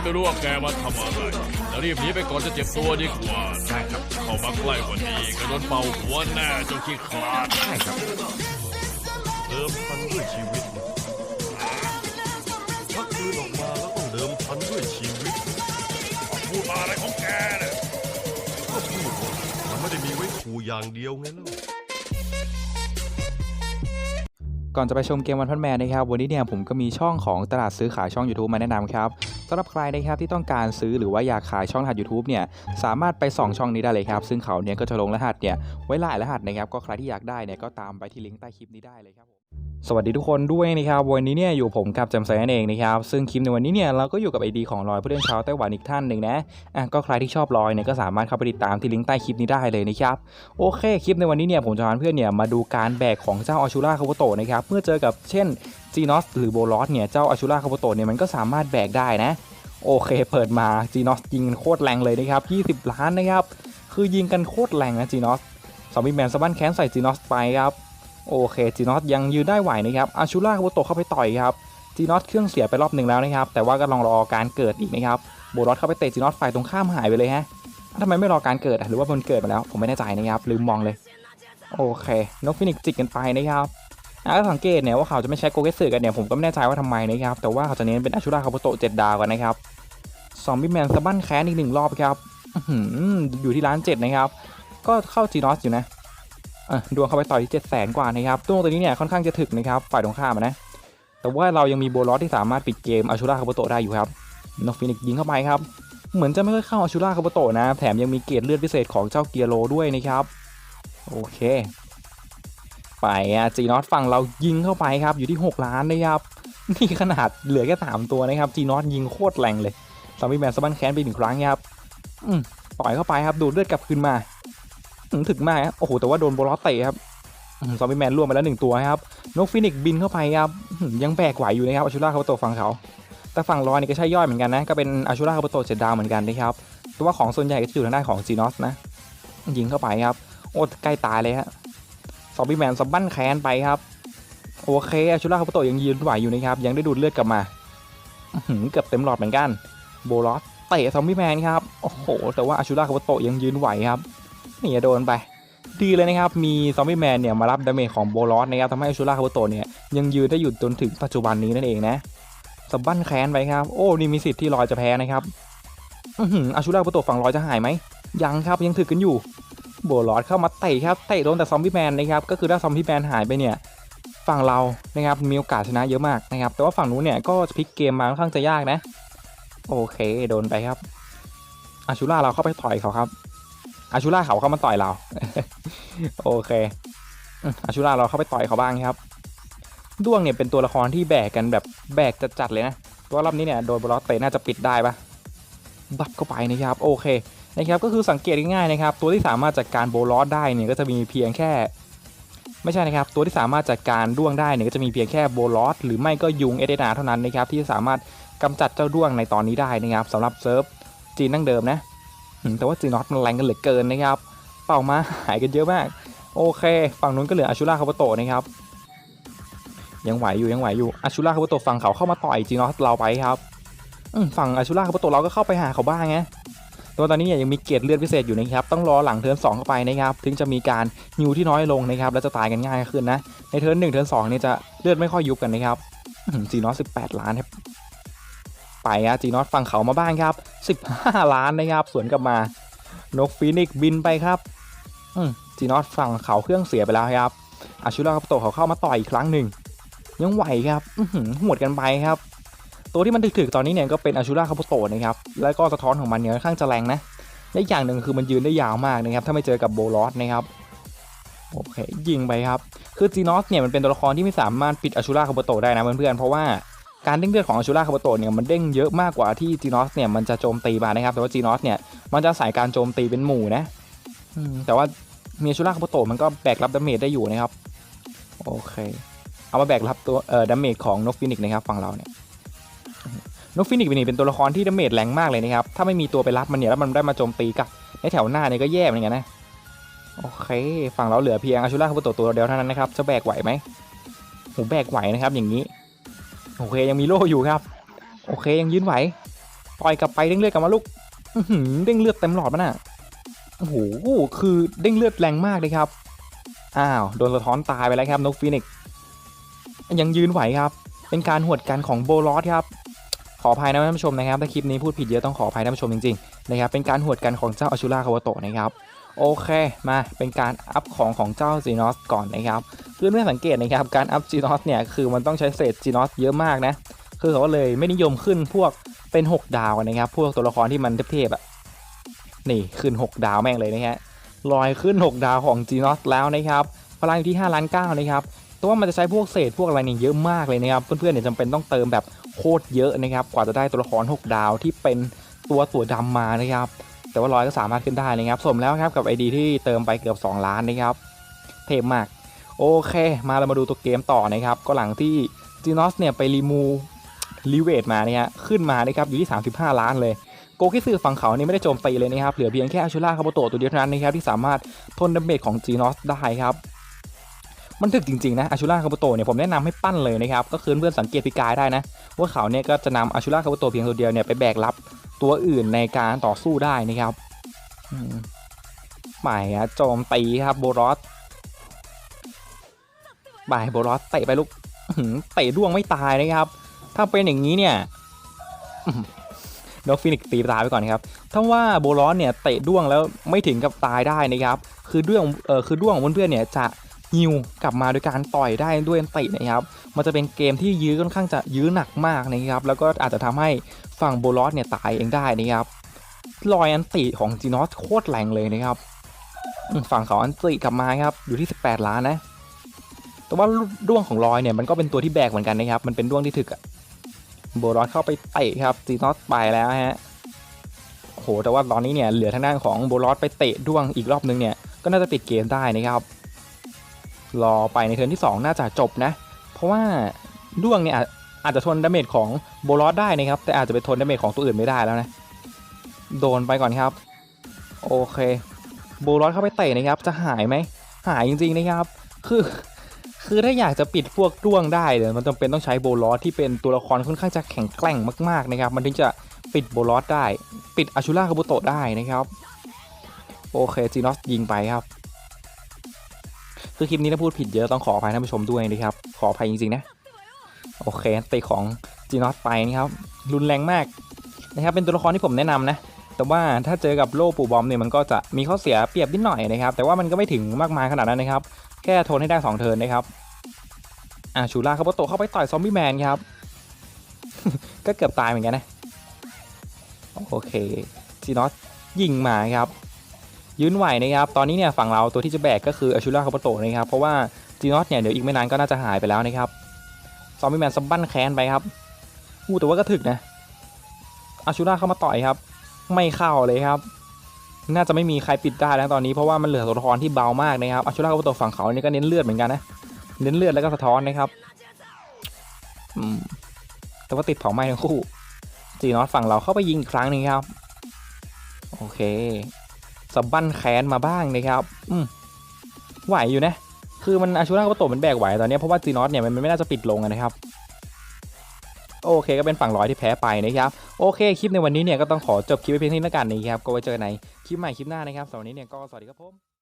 นไม่รู้ว่าแกมาทำอะไรแล้วรีบหนีไปก่อนจะเจ็บตัวดีกว่าใช่ครับเข้ามาใกล้กว่านี้ก็โดนเป่าหัวแน่จนขี้คลาดใช่ครับเดิมพันด้วยชีวิตชักปืนออกมาแล้วต้องเดิมพันด้วยชีวิตพูดอะไรของแกเนี่ยก็พูดว่ามันไม่ได้มีไว้ขู่อย่างเดียวไงล่าก่อนจะไปชมเกมวันพันแมนนะครับ วันนี้เนี่ยผมก็มีช่องของตลาดซื้อขายช่อง YouTube มาแนะนำครับ สำหรับใครนะครับที่ต้องการซื้อหรือว่าอยากขายช่องรหัส YouTube เนี่ยสามารถไปส่องช่องนี้ได้เลยครับ ซึ่งเขาเนี่ยก็จะลงรหัสเนี่ยไว้หลายรหัสนะครับก็ใครที่อยากได้เนี่ยก็ตามไปที่ลิงก์ใต้คลิปนี้ได้เลยครับ สวัสดีทุกคนด้วยนะครับวันนี้เนี่ยอยู่ผมกับจำใสนั่นเองนะครับซึ่งคลิปในวันนี้เนี่ยเราก็อยู่กับไอดีของลอยผู้เล่นชาวไต้หวันอีกท่านหนึ่งนะอะก็ใครที่ชอบลอยเนี่ยก็สามารถเข้าไปติดตามที่ลิงก์ใต้คลิปนี้ได้เลยนะครับโอเคคลิปในวันนี้เนี่ยผมจะพาเพื่อนเนี่ยมาดูการแบกของเจ้าอชูราคาโบโตนะครับเมื่อเจอกับเช่นจีนอสหรือโบลอสเนี่ยเจ้าอชูราคาโบโตเนี่ยมันก็สามารถแบกได้นะโอเคเปิดมาจีนอสยิงกันโคตรแรงเลยนะครับ20 ล้านนะครับคือยิงกันโคตรแรงนะจีนอสซอมบี้แมนสะบั้นแค้นใส่จีนอสไปครับ โอเคจีนอสยังยืนได้ไหวนะครับอาชูราคาโบโตเข้าไปต่อยครับจีนอสเครื่องเสียไปรอบหนึ่งแล้วนะครับ แต่ว่าก็ลองรอการเกิดอีกนะครับโบลอสเข้าไปเตะจีนอสฝ่ายตรงข้ามหายไปเลยฮะทำไมไม่รอการเกิดอะหรือว่ามันเกิดมาแล้ว ผมไม่แน่ใจนะครับลืมมองเลย โอเคนกฟินิกซ์จิกกันไปนะครับอะก็สังเกตเนี่ยว่าเขาจะไม่ใช้โกเกสึกันเนี่ยผมก็ไม่แน่ใจว่าทำไมนะครับแต่ว่าเขาจะเน้นเป็นอาชูราคาโบโตเจ็ดดาวกันนะครับซอมบี้แมนสะบั้นแค้นอีกหนึ่งรอบครับอยู่ที่ร้านเจ็ดนะครับ ก็เข้าจีนอสอยู่นะ ดวงเข้าไปต่อยที่เจ็ดแสนกว่านะครับตัวตัวนี้เนี่ยค่อนข้างจะถึกนะครับฝ่ายตรงข้ามนะแต่ว่าเรายังมีโบลอสที่สามารถปิดเกมอาชูราคาโบโตได้อยู่ครับนกฟินิกยิงเข้าไปครับเหมือนจะไม่ค่อยเข้าอาชูราคาโบโตนะ แถมยังมีเกรดเลือดพิเศษของเจ้าเกียโรด้วยนะครับโอเค ไปอะจีนอตฝั่งเรายิงเข้าไปครับอยู่ที่ 6 ล้านนะครับนี่ขนาดเหลือแค่3ตัวนะครับจีนอตยิงโคตรแรงเลยซอมบี้แมนสะบันแค้นไปหนึ่งครั้งครับอืมต่อยเข้าไปครับดูดเลือดกลับคืนมา ถึกมากครับโอ้โหแต่ว่าโดนโบลอสเตะครับซอมบี้แมนล่วงไปแล้วหนึ่งตัวครับนกฟินิกบินเข้าไปครับยังแบกไหวอยู่นะครับอาชูราคาโตฝั่งเขา แต่ฝั่งลอยนี่ก็ใช่ย่อยเหมือนกันนะก็เป็นอาชูราคาโตเจ็ดดาวเหมือนกันนะครับแต่ว่าของส่วนใหญ่ก็จะอยู่ทางด้านของจีนอสนะยิงเข้าไปครับโอ้ใกล้ตายเลยฮะซอมบี้แมนสะบั้นแค้นไปครับโอเคอาชูราคาโตยังยืนไหวอยู่นะครับยังได้ดูดเลือดกลับมาเกือบเต็มหลอดเหมือนกัน โบลอสเตะซอมบี้แมนครับโอ้โหแต่ว่าอาชูราคาโตยังยืนไหวครับ นี่โดนไป ดีเลยนะครับ มีซอมบี้แมนเนี่ยมารับดาเมจของโบลอสนะครับทำให้อชูราคาโบโตเนี่ยยังยืนได้อยู่จนถึงปัจจุบันนี้นั่นเองนะสะบั้นแค้นไปครับ โอ้ นี่มีสิทธิ์ที่ลอยจะแพ้นะครับอือหือาชูราประตูฝั่งลอยจะหายไหม ยังครับยังถือกันอยู่ โบลอดเข้ามาเตะครับ เตะโดนแต่ซอมบี้แมนนะครับ ก็คือถ้าซอมบี้แมนหายไปเนี่ยฝั่งเรานะครับมีโอกาสชนะเยอะมากนะครับ แต่ว่าฝั่งนู้นเนี่ยก็พลิกเกมมาค่อนข้างจะยากนะ โอเค โดนไปครับอาชูราเราเข้าไปต่อยเขาครับ อาชูราเขาเข้ามาต่อยเรา โอเคอาชูราเราเข้าไปต่อยเขาบ้างครับด้วงเนี่ยเป็นตัวละครที่แบกกันแบบแบกจัดๆเลยนะตัวรอบนี้เนี่ยโดนบอลเตะน่าจะปิดได้ปะบับเข้าไปนะครับโอเคนะครับก็คือสังเกตง่ายๆนะครับ ตัวที่สามารถจัดการโบลอสได้เนี่ยก็จะมีเพียงแค่ ไม่ใช่นะครับ ตัวที่สามารถจัดการด้วงได้เนี่ยก็จะมีเพียงแค่โบลอสหรือไม่ก็ยุงเอเดนาเท่านั้นนะครับที่สามารถกำจัดเจ้าด้วงในตอนนี้ได้นะครับสำหรับเซิร์ฟจีนดั้งเดิมนะ แต่ว่าจีนอตมันแรงกันเหลือเกินนะครับ เป่ามาหายกันเยอะมาก โอเค ฝั่งนู้นก็เหลืออาชูราคาโบโตนะครับ ยังไหวอยู่ยังไหวอยู่อาชูราคาโบโตฝั่งเขาเข้ามาต่อยจีนอสเราไปครับฝั่งอาชูราคาโบโตเราก็เข้าไปหาเขาบ้างไงตัวตอนนี้เนี่ยยังมีเกรดเลือดพิเศษอยู่นะครับ ต้องรอหลังเทิร์นสองเข้าไปนะครับ ถึงจะมีการฮิวที่น้อยลงนะครับ แล้วจะตายกันง่ายขึ้นนะ ในเทิร์นหนึ่งเทิร์นสองเนี่ยจะเลือดไม่ค่อยยุบกันนะครับจีนอสสิบแปดล้านครับ ไปอะจีนอสฝั่งเขามาบ้างครับสิบห้าล้านนะครับสวนกลับมา นกฟีนิกซ์บินไปครับอืจีนอสฝั่งเขาเครื่องเสียไปแล้วครับอาชูราคาโบโตเขาเข้ามาต่อยอีกครั้งหนึ่งยังไหวครับหือหวดกันไปครับ ตัวที่มันถึกๆตอนนี้เนี่ยก็เป็นอาชูราคาโปโตนะครับแล้วก็สะท้อนของมันเนี่ยค่อนข้างจะแรงนะและอย่างหนึ่งคือมันยืนได้ยาวมากนะครับถ้าไม่เจอกับโบลอสนะครับโอเคยิงไปครับ คือจีนอสเนี่ยมันเป็นตัวละครที่ไม่สามารถปิดอาชูราคาโปโตได้นะเพื่อนๆเพราะว่า การเด้งเลือดของอาชูราคาโปโตเนี่ยมันเด้งเยอะมากกว่าที่จีนอสเนี่ยมันจะโจมตีมานะครับแต่ว่าจีนอสเนี่ยมันจะสายการโจมตีเป็นหมู่นะแต่ว่ามีอาชูราคาโปโตมันก็แบกรับดาเมจได้อยู่นะครับโอเค เอามาแบกรับตัวเอ่อดาเมจของนกฟินิกนะครับฝั่งเราเนี่ยนกฟินิกส์นี่เป็นตัวละครที่ดาเมจแรงมากเลยนะครับถ้าไม่มีตัวไปรับมันเนี่ยแล้วมันได้มาโจมตีกับในแถวหน้าเนี่ยก็แย่เหมือนกันนะโอเค ฝั่งเราเหลือเพียงอาชูราคาโบโตตัวเดียวเท่านั้นนะครับจะแบกไหวไหมโหแบกไหวนะครับอย่างนี้ โอเคยังมีโล่อยู่ครับ โอเคยังยืนไหวต่อยกลับไปเด้งเลือดกลับมาลูกเด้งเลือดเต็มหลอดมันอะโอ้โหคือเด้งเลือดแรงมากเลยครับอ้าวโดนสะท้อนตายไปแล้วครับนกฟีนิกซ์ยังยืนไหวครับ เป็นการหวดกันของโบลอสครับขออภัยนะท่านผู้ชมนะครับถ้าคลิปนี้พูดผิดเยอะต้องขออภัยท่านผู้ชมจริงๆนะครับเป็นการหวดกันของเจ้าอชูราคาวโตะนะครับ โอเค มาเป็นการอัพของของเจ้าจีนอสก่อนนะครับเพื่อนไม่อสังเกตนะครับการอัพจีนอสเนี่ยคือมันต้องใช้เศษจีนอสเยอะมากนะ คือเขาเลยไม่นิยมขึ้นพวกเป็น 6 ดาวกันนะครับ พวกตัวละครที่มันเทพๆอะนี่ขึ้น 6 ดาวแม่งเลยนะฮะลอยขึ้น 6 ดาวของจีนอสแล้วนะครับพลังอยู่ที่5ล้าน9นะครับแต่ว่ามันจะใช้พวกเศษพวกอะไรเนี่ยเยอะมากเลยนะครับ เพื่อนๆเนี่ยจำเป็นต้องเติมแบบโคตรเยอะนะครับ กว่าจะได้ตัวละคร 6 ดาวที่เป็นตัวตัวดำมานะครับ แต่ว่าร้อยก็สามารถขึ้นได้นะครับสมแล้วครับกับ ID ที่เติมไปเกือบ 2 ล้านนะครับ เทพมาก โอเค มาเรามาดูตัวเกมต่อนะครับ ก็หลังที่จีนอสเนี่ยไปรีมูรีเวทมาเนี่ยขึ้นมานะครับอยู่ที่ 35 ล้านเลยโกคิสึฝั่งเขานี่ไม่ได้โจมตีเลยนะครับ เหลือเพียงแค่อาชูราคาโบโตตัวเดียวเท่านั้นนะครับที่สามารถทนดาเมจของจีนอสได้ครับมันถึกจริงๆนะอาชูราคาโบโตเนี่ยผมแนะนำให้ปั้นเลยนะครับก็คือเพื่อนสังเกตพิกายได้นะว่าเขาเนี่ยก็จะนำอาชูราคาบุโตเพียงตัวเดียวเนี่ยไปแบกรับ ตัวอื่นในการต่อสู้ได้นะครับอืมหมายโจมตีครับโบรอสบ่ายโบรอสเตะไปลูกเตะร่วงไม่ตายนะครับ ถ้าเป็นอย่างนี้เนี่ยอื้อกฟินิกซ์ตีตายไปก่อนครับ ถ้าว่าโบรอสเนี่ยเตะด้วงแล้วไม่ถึงกับตายได้นะครับ คือด้วงเออคือด้วงของเพื่อนเนี่ยจะฮิวกลับมาโดยการต่อยได้ด้วยอันตินะครับ มันจะเป็นเกมที่ยื้อค่อนข้างจะยื้อหนักมากนะครับ แล้วก็อาจจะทำให้ ฝั่งโบลอสเนี่ยตายเองได้นะครับลอยอันติของจีนอสโคตรแรงเลยนะครับ ฝั่งเขาอันติกลับมาครับอยู่ที่ 18 ล้านนะ แต่ว่าด้วงของลอยเนี่ยมันก็เป็นตัวที่แบกเหมือนกันนะครับ มันเป็นด้วงที่ถึกอะโบลอสเข้าไปเตะครับจีนอสไปแล้วฮะโอ้โหแต่ว่าตอนนี้เนี่ยเหลือทางด้านของโบลอสไปเตะด้วงอีกรอบนึงเนี่ยก็น่าจะปิดเกมได้นะครับรอไปในเทิร์นที่ 2 น่าจะจบนะ เพราะว่าด้วงเนี่ย อาจจะทนดาเมจของโบลอสได้นะครับ แต่อาจจะไปทนดาเมจของตัวอื่นไม่ได้แล้วนะ โดนไปก่อนครับ โอเค โบลอสเข้าไปเตะนะครับ จะหายไหม หายจริงๆนะครับ คือ คือถ้าอยากจะปิดพวกด้วงได้เนี่ยมันจำเป็นต้องใช้โบลอสที่เป็นตัวละครค่อนข้างจะแข็งแกร่งมากๆนะครับ มันถึงจะปิดโบลอสได้ ปิดอาชูราคาบุโตะได้นะครับ โอเคจีนอสยิงไปครับ คือคลิปนี้ถ้าพูดผิดเยอะต้องขออภัยท่านผู้ชมด้วยนะครับ ขออภัยจริงๆนะ โอเคตะของจีนอสไปนะครับรุนแรงมากนะครับเป็นตัวละครที่ผมแนะนำนะ แต่ว่าถ้าเจอกับโล่ปูบอมเนี่ยมันก็จะมีข้อเสียเปรียบนิดหน่อยนะครับ แต่ว่ามันก็ไม่ถึงมากมายขนาดนั้นนะครับ แค่ทนให้ได้ 2 เทิร์นนะครับอ่าชูราคาโบโตเข้าไปต่อยซอมบี้แมนครับ ก็เกือบตายเหมือนกันนะโอเคจีนอสยิงมาครับ ยืนไหวนะครับ ตอนนี้เนี่ยฝั่งเราตัวที่จะแบกก็คืออาชูราคาโบโตนะครับ เพราะว่าจีนอสเนี่ยเดี๋ยวอีกไม่นานก็น่าจะหายไปแล้วนะครับ ซอมบี้แมนซับบั้นแคนไปครับอู้แต่ว่าก็ถึกนะอาชูราเข้ามาต่อยครับ ไม่เข้าเลยครับ น่าจะไม่มีใครปิดได้แล้วตอนนี้เพราะว่ามันเหลือตัวละครที่เบามากนะครับอาชูราโบโตะฝั่งเขาเนี่ก็เน้นเลือดเหมือนกันนะ เน้นเลือดแล้วก็สะท้อนนะครับอืมแต่ว่าติดเผาไหม้ทั้งคู่จีนอสฝั่งเราเข้าไปยิงอีกครั้งหนึงครับ โอเคสะบั้นแขนมาบ้างนะครับ อืมไหวอยู่นะ คือมันอาชูรากโตมันแบกไหวตอนนี้เพราะว่าจีนอสเนี่ยมันไม่น่าจะปิดลงนะครับโอเคก็เป็นฝั่งร้อยที่แพ้ไปนะครับโอเคคลิปในวันนี้เนี่ยก็ต้องขอจบคลิปไว้เพียงเท่านี้แล้วกันนะครับก็ไว้เจอในคลิปใหม่คลิปหน้านะครับสำหรับวันนี้เนี่ยก็สวัสดีครับผม